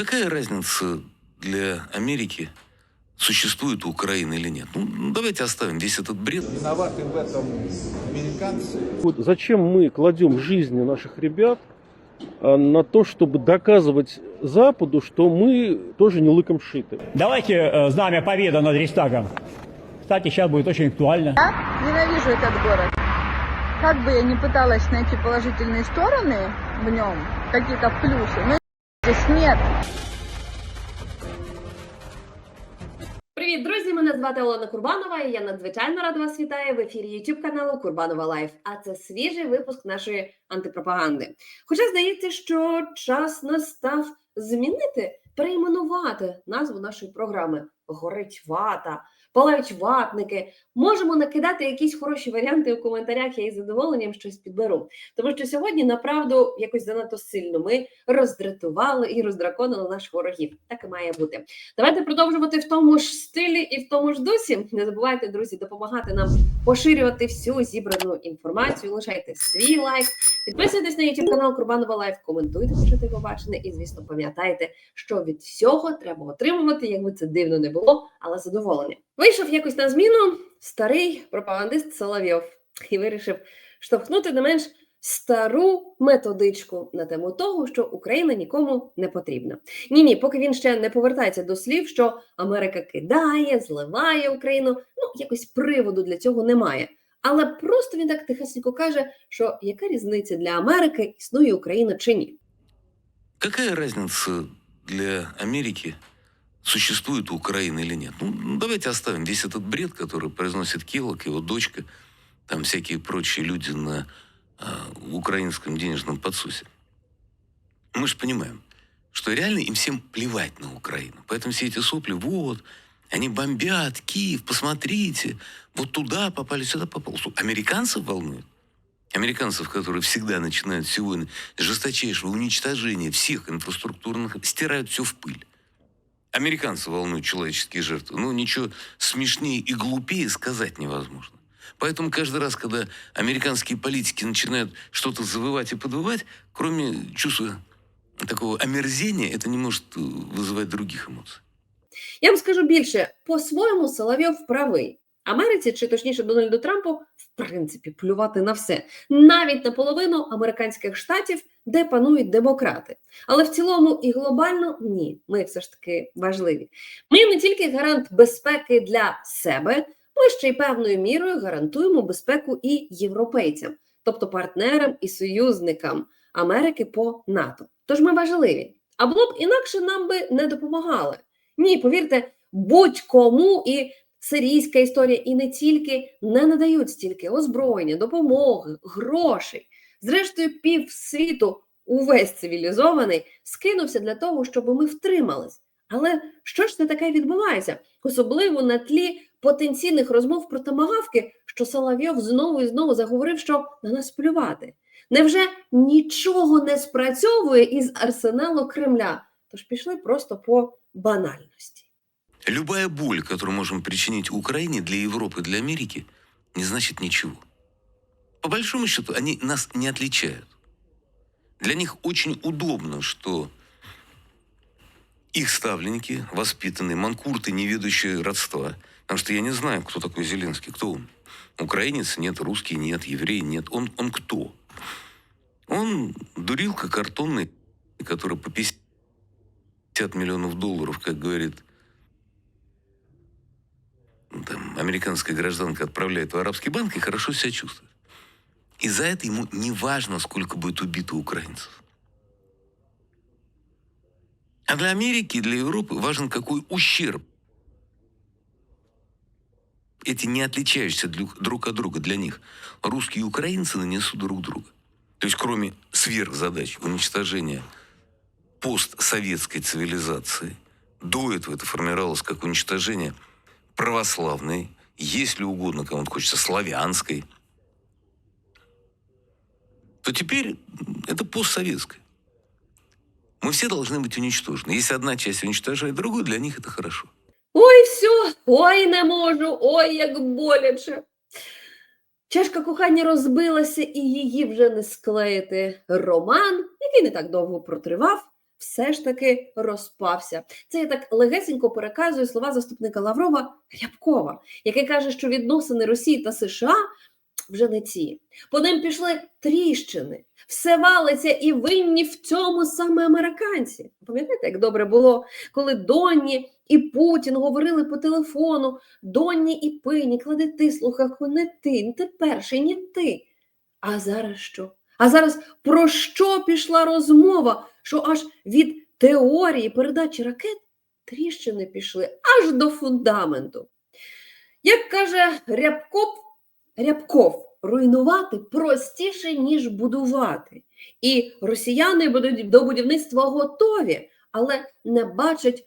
Какая разница для Америки, существует Украина или нет? Ну, давайте оставим весь этот бред. Виноваты в этом американцы. Вот зачем мы кладем жизни наших ребят а, на то, чтобы доказывать Западу, что мы тоже не лыком шиты? Давайте э, знамя победы над Рейхстагом. Кстати, сейчас будет очень актуально. Я ненавижу этот город. Как бы я ни пыталась найти положительные стороны в нем, какие-то плюсы, но здесь нет. Привіт, друзі! Мене звати Олена Курбанова. і Я надзвичайно рада вас вітаю в ефірі YouTube каналу Курбанова Лайф. А це свіжий випуск нашої антипропаганди. Хоча здається, що час настав змінити, перейменувати назву нашої програми. Горить вата, палають ватники. Можемо накидати якісь хороші варіанти у коментарях. Я із задоволенням щось підберу. Тому що сьогодні, направду, якось занадто сильно ми роздратували і роздраконили наших ворогів. Так і має бути. Давайте продовжувати в тому ж стилі і в тому ж дусі. Не забувайте, друзі, допомагати нам поширювати всю зібрану інформацію. Лишайте свій лайк, підписуйтесь на YouTube канал Курбанова Лайф, коментуйте, що ти побачене, і звісно, пам'ятайте, що від всього треба отримувати, якби це дивно не було, але задоволення. Вийшов якось на зміну старий пропагандист Соловйов і вирішив штовхнути не менш стару методичку на тему того, що Україна нікому не потрібна. Ні, ні, поки він ще не повертається до слів, що Америка кидає, зливає Україну. Ну, якось приводу для цього немає. Але просто він так тихесенько каже, що яка різниця для Америки існує Україна чи ні? Какая разница для Америки, существует Украина или нет? Ну, давайте оставим весь этот бред, который произносит Келлог, его дочка, там всякие прочие люди на а, украинском денежном подсусе. Мы же понимаем, что реально им всем плевать на Украину. Поэтому все эти сопли, вот, они бомбят Киев, посмотрите, вот туда попали, сюда попали. Американцев волнует? Американцев, которые всегда начинают все войны с жесточайшего уничтожения всех инфраструктурных, стирают все в пыль. Американцев волнуют человеческие жертвы. Ну, ничего смешнее и глупее сказать невозможно. Поэтому каждый раз, когда американские политики начинают что-то завывать и подвывать, кроме чувства такого омерзения, это не может э, вызывать других эмоций. Я вам скажу більше, по-своєму Соловйов правий. Америці, чи точніше Дональду Трампу, в принципі, плювати на все, навіть на половину американських штатів, де панують демократи. Але в цілому і глобально ні, ми все ж таки важливі. Ми не тільки гарант безпеки для себе, ми ще й певною мірою гарантуємо безпеку і європейцям, тобто партнерам і союзникам Америки по НАТО. Тож ми важливі. А було б інакше нам би не допомагали. Ні, повірте, будь-кому і сирійська історія, і не тільки не надають стільки озброєння, допомоги, грошей. Зрештою, пів світу, увесь цивілізований, скинувся для того, щоб ми втримались. Але що ж це таке відбувається? Особливо на тлі потенційних розмов про тамагавки, що Соловйов знову і знову заговорив, що на нас плювати. Невже нічого не спрацьовує із арсеналу Кремля? Тож пішли просто по банальності. Любая боль, которую можем причинить Украине для Европы, для Америки, не значит ничего. По большому счету, они нас не отличают. Для них очень удобно, что их ставленники, воспитанные, манкурты, не ведущие родства. Потому что я не знаю, кто такой Зеленский, кто он. Украинец нет, русский нет, еврей нет. Он, он кто? Он дурилка картонный, который по 50 миллионов долларов, как говорит там, американская гражданка, отправляет в арабский банк и хорошо себя чувствует. И за это ему не важно, сколько будет убито украинцев. А для Америки и для Европы важен какой ущерб эти не отличающиеся друг от друга для них русские и украинцы нанесут друг друга. То есть кроме сверхзадач уничтожения постсоветской цивилизации, до этого это формировалось как уничтожение православной, если угодно, кому-то хочется, славянской, то теперь это постсоветское. Мы все должны быть уничтожены. Если одна часть уничтожает другую, для них это хорошо. Ой, все, ой, не можу, ой, як боляче. Чашка кохання розбилася і її вже не склеїти. Роман, який не так довго протривав, все ж таки розпався. Це я так легесенько переказую слова заступника Лаврова Рябкова, який каже, що відносини Росії та США вже не ці. По ним пішли тріщини, все валиться і винні в цьому саме американці. Пам'ятаєте, як добре було, коли Донні і Путін говорили по телефону: Донні і пині, клади ти слухавку, не ти, не ти перший, не ти. А зараз що? А зараз про що пішла розмова? Що аж від теорії передачі ракет тріщини пішли аж до фундаменту. Як каже Рябков, Рябков, руйнувати простіше, ніж будувати. І росіяни будуть до будівництва готові, але не бачать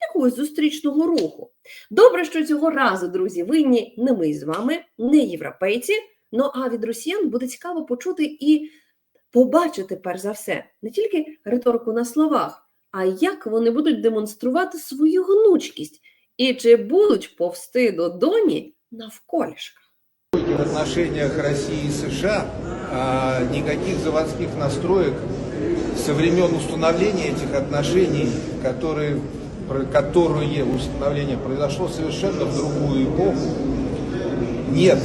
якогось зустрічного руху. Добре, що цього разу, друзі, винні не ми з вами, не європейці. Ну а від росіян буде цікаво почути і побачити, перш за все, не тільки риторику на словах, а як вони будуть демонструвати свою гнучкість і чи будуть повсти до доні навколішка. В отношениях России и США а, никаких заводских настроек со времен установления этих отношений, которые, про- которое установление произошло совершенно в другую эпоху, нет.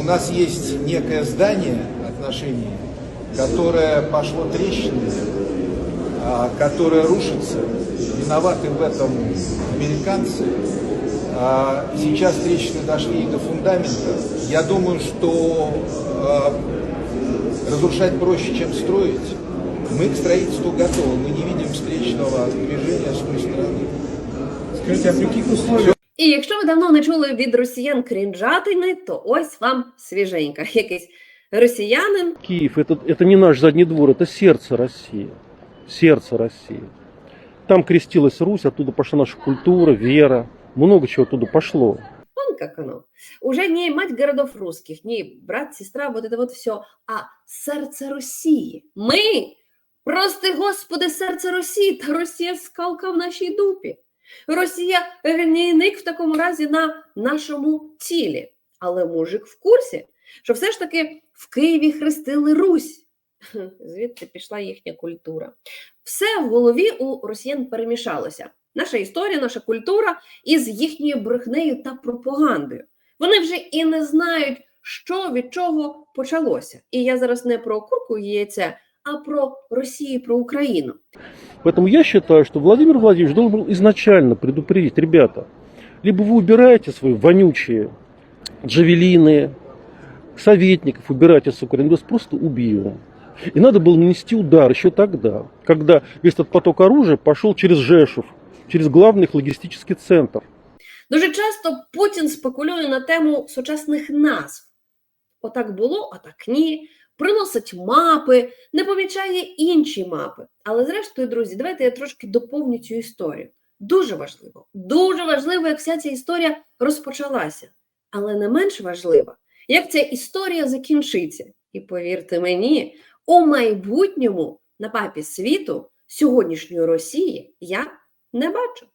У нас есть некое здание отношений, которое пошло трещинами, а, которое рушится. Виноваты в этом американцы. А, Сейчас трещины дошли и до фундамента. Я думаю, что а, разрушать проще, чем строить. Мы к строительству готовы. Мы не видим встречного движения с той стороны. Скажите, а при каких условиях І якщо ви давно не чули від росіян крінжатини, то ось вам свіженька. Якийсь росіянин Киев это, это не наш задний двор, это сердце России. Сердце России. Там крестилась Русь, оттуда пошла наша культура, вера. Много чего оттуда пошло. Вон как оно. Уже не мать городов русских, не брат, сестра, вот это вот все, а серце Росії. Ми, прости Господи, серце Росії, та Росія скалка в нашій дупі. Росія гнійник в такому разі на нашому тілі. Але мужик в курсі, що все ж таки в Києві хрестили Русь. Хм, Звідти пішла їхня культура. Все в голові у росіян перемішалося. Наша історія, наша культура із їхньою брехнею та пропагандою. Вони вже і не знають, що від чого почалося. І я зараз не про курку і яйце, а про Росію, про Україну. Поэтому я считаю, что Владимир Владимирович должен был изначально предупредить, ребята, либо вы убираете свои вонючие джавелины, советников, убирайте с Украины, мы вас просто убьем. И надо было нанести удар еще тогда, когда весь этот поток оружия пошел через Жешев, через главный их логистический центр. Дуже часто Путін спекулює на тему сучасних назв. Отак було, а так ні. Приносить мапи, не помічає інші мапи. Але зрештою, друзі, давайте я трошки доповню цю історію. Дуже важливо, дуже важливо, як вся ця історія розпочалася. Але не менш важливо, як ця історія закінчиться. І повірте мені, у майбутньому на папі світу сьогоднішньої Росії я не бачу.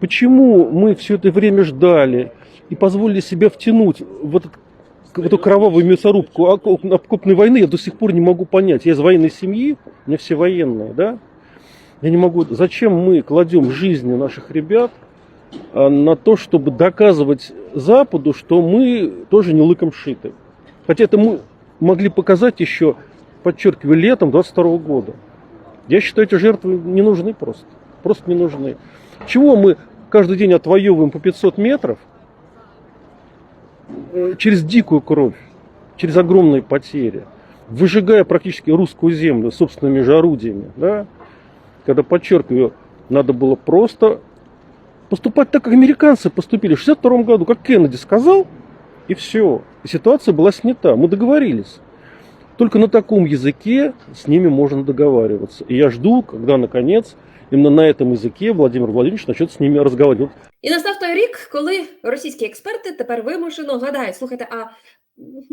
Почему мы все это время ждали и позволили себя втянуть в, этот, в эту кровавую мясорубку окоп- окопной войны, я до сих пор не могу понять. Я из военной семьи, у меня все военные, да? Я не могу... Зачем мы кладем жизни наших ребят а, на то, чтобы доказывать Западу, что мы тоже не лыком шиты? Хотя это мы могли показать еще, подчеркиваю, летом 22 года. Я считаю, эти жертвы не нужны просто. Просто не нужны. Чего мы каждый день отвоевываем по 500 метров э, через дикую кровь, через огромные потери, выжигая практически русскую землю собственными же орудиями, да? когда, подчеркиваю, надо было просто поступать так, как американцы поступили в 62 году, как Кеннеди сказал, и все. И ситуация была снята. Мы договорились. Только на таком языке с ними можно договариваться. И я жду, когда, наконец, именно на этом языке Владимир Владимирович начнет с ними разговаривать. Вот І настав той рік, коли російські експерти тепер вимушено гадають: слухайте, а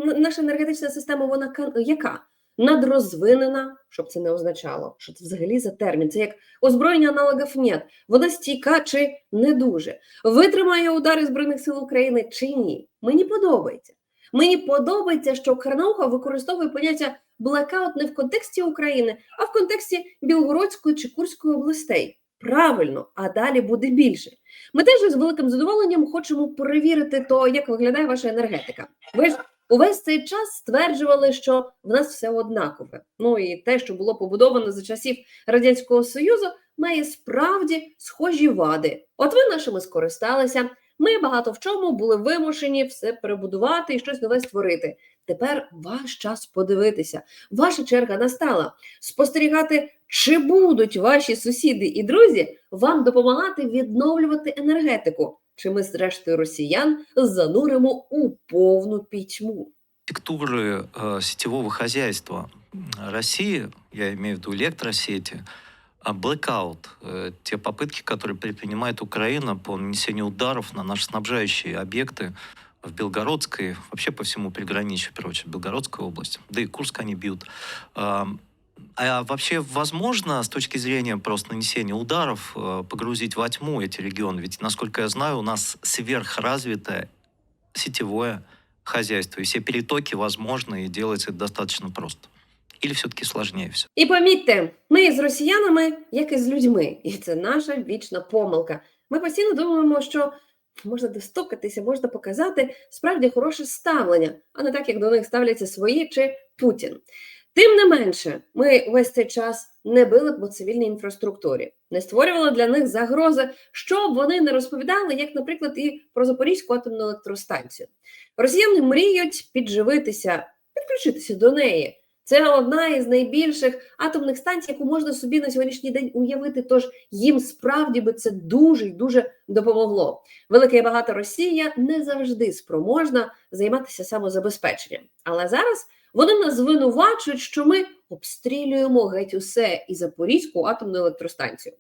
н- наша енергетична система, вона ка- яка? Надрозвинена, щоб це не означало, що це взагалі за термін. Це як озброєння аналогів нет. Вона стійка чи не дуже. Витримає удари Збройних сил України чи ні. Мені подобається. Мені подобається, що Карнауха використовує поняття блекаут не в контексті України, а в контексті Білгородської чи Курської областей. Правильно, а далі буде більше. Ми теж з великим задоволенням хочемо перевірити то, як виглядає ваша енергетика. Ви ж увесь цей час стверджували, що в нас все однакове. Ну і те, що було побудовано за часів Радянського Союзу, має справді схожі вади. От ви нашими скористалися. Ми багато в чому були вимушені все перебудувати і щось нове створити. Тепер ваш час подивитися. Ваша черга настала спостерігати, чи будуть ваші сусіди і друзі вам допомагати відновлювати енергетику Чи ми, зрештою, росіян зануримо у повну пітьму? архитектуры э, сетевого хозяйства России, я имею в виду электросети, а blackout, э, те попытки, которые предпринимает Украина по нанесению ударов на наши снабжающие объекты в Белгородской, вообще по всему приграничью, в первую очередь, Белгородской области, да и Курск они бьют. Ам, А вообще возможно с точки зрения просто нанесения ударов э, погрузить во тьму эти регионы? Ведь, насколько я знаю, у нас сверхразвитое сетевое хозяйство, и все перетоки возможны, и делается это достаточно просто. Или все-таки сложнее все? І помітьте, ми з росіянами, як і з людьми, і це наша вічна помилка. Ми постійно думаємо, що можна достукатися, можна показати справді хороше ставлення, а не так, як до них ставляться свої чи Путін. Тим не менше, ми весь цей час не били по цивільній інфраструктурі, не створювали для них загрози, щоб вони не розповідали, як, наприклад, і про Запорізьку атомну електростанцію. Росіяни мріють підживитися, підключитися до неї. Це одна із найбільших атомних станцій, яку можна собі на сьогоднішній день уявити. Тож їм справді би це дуже й дуже допомогло. Велика і багата Росія не завжди спроможна займатися самозабезпеченням. Але зараз вони нас звинувачують, що ми обстрілюємо геть усе і Запорізьку атомну електростанцію.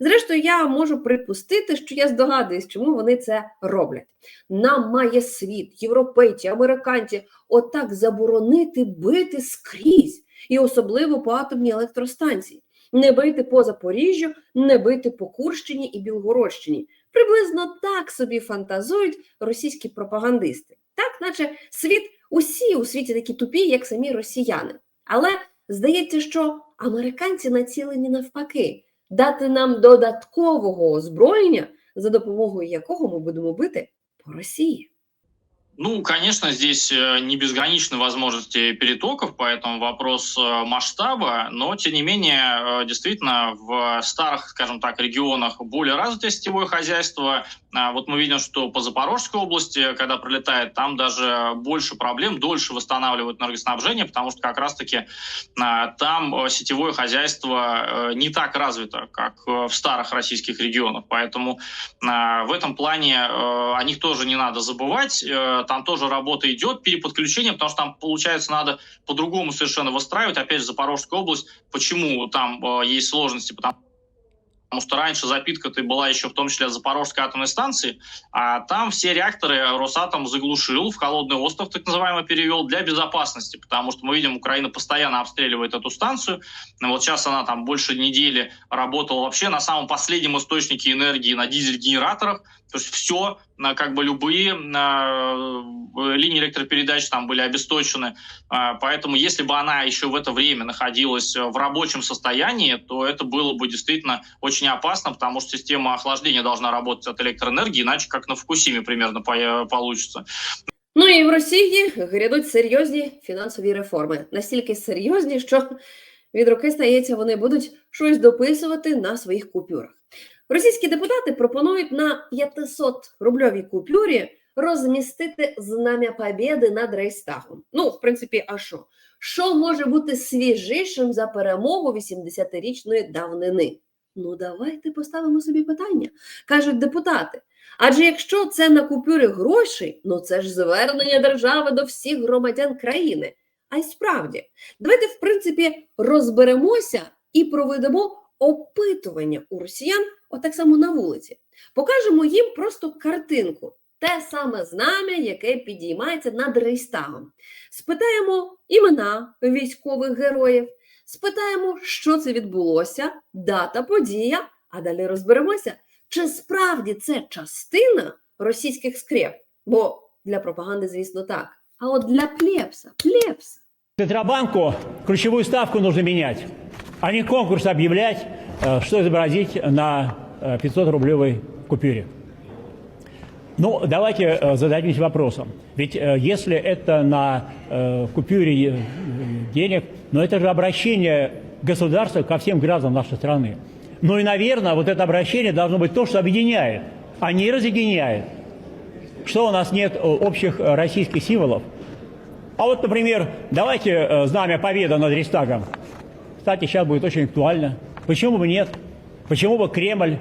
Зрештою, я можу припустити, що я здогадуюсь, чому вони це роблять. Нам має світ, європейці, американці отак заборонити бити скрізь, і особливо по атомній електростанції. Не бити по Запоріжжю, не бити по Курщині і Білгородщині. Приблизно так собі фантазують російські пропагандисти. Так, наче світ усі у світі такі тупі, як самі росіяни. Але здається, що американці націлені навпаки дати нам додаткового озброєння, за допомогою якого ми будемо бити по Росії. Ну, конечно, здесь э, не безграничны возможности перетоков, поэтому вопрос э, масштаба, но, тем не менее, э, действительно, в старых, скажем так, регионах более развитое сетевое хозяйство. А Вот мы видим, что по Запорожской области, когда прилетает, там даже больше проблем, дольше восстанавливают энергоснабжение, потому что как раз-таки а, там сетевое хозяйство не так развито, как в старых российских регионах. Поэтому а, в этом плане о них тоже не надо забывать. Там тоже работа идет, переподключение, потому что там, получается, надо по-другому совершенно выстраивать. Опять же, Запорожская область. Почему там э, есть сложности? Потому Потому что раньше запитка-то была еще в том числе от Запорожской атомной станции, а там все реакторы Росатом заглушил, в холодный остров так называемый перевел для безопасности, потому что мы видим, Украина постоянно обстреливает эту станцию. Вот сейчас она там больше недели работала вообще на самом последнем источнике энергии на дизель-генераторах. То есть все, как бы любые э, линии электропередач там были обесточены. А, Поэтому если бы она еще в это время находилась в рабочем состоянии, то это было бы действительно очень опасно, потому что система охлаждения должна работать от электроэнергии, иначе как на Фукусиме примерно по- получится. Ну і в Росії грядуть серйозні фінансові реформи. Настільки серйозні, що від руки стається, вони будуть щось дописувати на своїх купюрах. Російські депутати пропонують на 500 рубльовій купюрі розмістити знам'я Побєди над Рейстагом. Ну, в принципі, а що? Що може бути свіжішим за перемогу 80-річної давнини? Ну, давайте поставимо собі питання, кажуть депутати. Адже якщо це на купюрі грошей, ну це ж звернення держави до всіх громадян країни. А й справді, давайте, в принципі, розберемося і проведемо опитування у росіян, отак само на вулиці. Покажемо їм просто картинку, те саме знам'я, яке підіймається над Рейстагом. Спитаємо імена військових героїв, спитаємо, що це відбулося, дата, подія, а далі розберемося, чи справді це частина російських скреп? Бо для пропаганди, звісно, так. А от для плебса, плебса. Центробанку ключевую ставку нужно менять, а не конкурс объявлять, э, что изобразить на 500-рублевой купюре. Ну, давайте э, зададимся вопросом. Ведь э, если это на э, купюре э, денег, но это же обращение государства ко всем гражданам нашей страны. Ну и, наверное, вот это обращение должно быть то, что объединяет, а не разъединяет. Что у нас нет э, общих э, российских символов? А вот, например, давайте э, знамя Победы над Рейхстагом. Кстати, сейчас будет очень актуально. Почему бы нет? Почему бы Кремль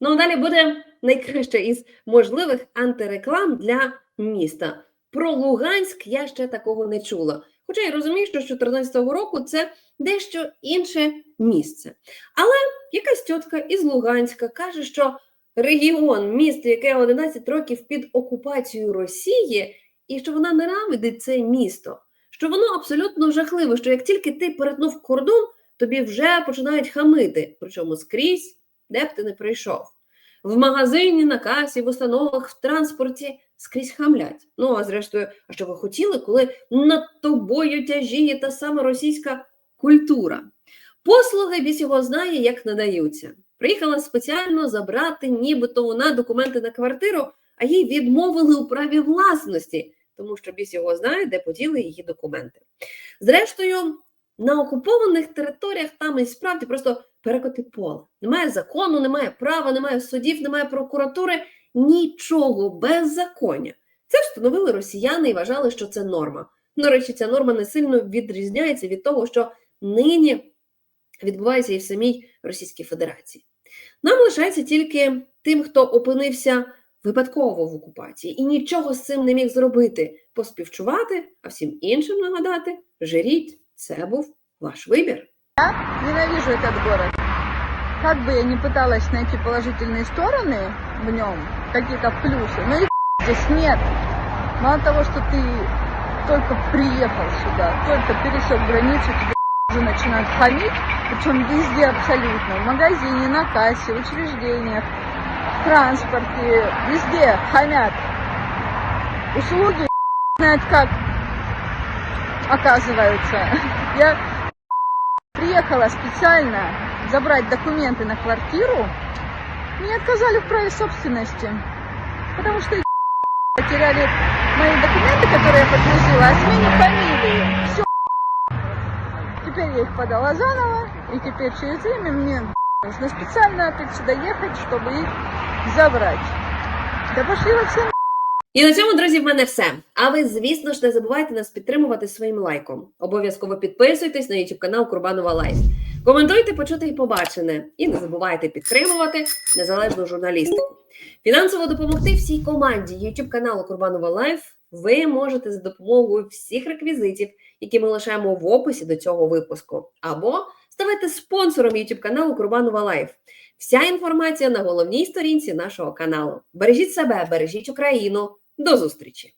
Ну, далі буде найкраще із можливих антиреклам для міста. Про Луганськ я ще такого не чула. Хоча я розумію, що з 2014 року це дещо інше місце. Але якась тітка із Луганська каже, що регіон, місто, яке 11 років під окупацією Росії, і що вона ненавидить це місто, що воно абсолютно жахливе, що як тільки ти перетнув кордон, тобі вже починають хамити, причому скрізь, де б ти не прийшов. В магазині, на касі, в установах, в транспорті скрізь хамлять. Ну, а зрештою, а що ви хотіли, коли над тобою тяжіє та сама російська культура? Послуги біс його знає, як надаються. Приїхала спеціально забрати, нібито вона документи на квартиру, а їй відмовили у праві власності, тому що біс його знає, де поділи її документи. Зрештою, на окупованих територіях там і справді просто перекоти поле. Немає закону, немає права, немає судів, немає прокуратури, нічого беззаконня. Це встановили росіяни і вважали, що це норма. До речі, ця норма не сильно відрізняється від того, що нині відбувається і в самій Російській Федерації. Нам лишається тільки тим, хто опинився випадково в окупації і нічого з цим не міг зробити, поспівчувати, а всім іншим нагадати: жиріть, це був ваш вибір. Ненавижу этот город. Как бы я ни пыталась найти положительные стороны в нем, какие-то плюсы, но их здесь нет. Мало того, что ты только приехал сюда, только пересек границу, тебе уже начинают хамить, причем везде абсолютно, в магазине, на кассе, в учреждениях, в транспорте, везде хамят. Услуги знают как оказывается. Я приехала специально забрать документы на квартиру, мне отказали в праве собственности, потому что потеряли мои документы, которые я подтвердила, о смене фамилии. Все. Теперь я их подала заново, и теперь через время мне нужно специально опять сюда ехать, чтобы их забрать. Да пошли во все І на цьому, друзі, в мене все. А ви, звісно ж, не забувайте нас підтримувати своїм лайком. Обов'язково підписуйтесь на YouTube канал Курбанова Лайф. Коментуйте, почути і побачене. І не забувайте підтримувати незалежну журналістику. Фінансово допомогти всій команді YouTube каналу Курбанова Лайф ви можете за допомогою всіх реквізитів, які ми лишаємо в описі до цього випуску, або ставайте спонсором YouTube каналу Курбанова Лайф. Вся інформація на головній сторінці нашого каналу. Бережіть себе, бережіть Україну. До зустрічі!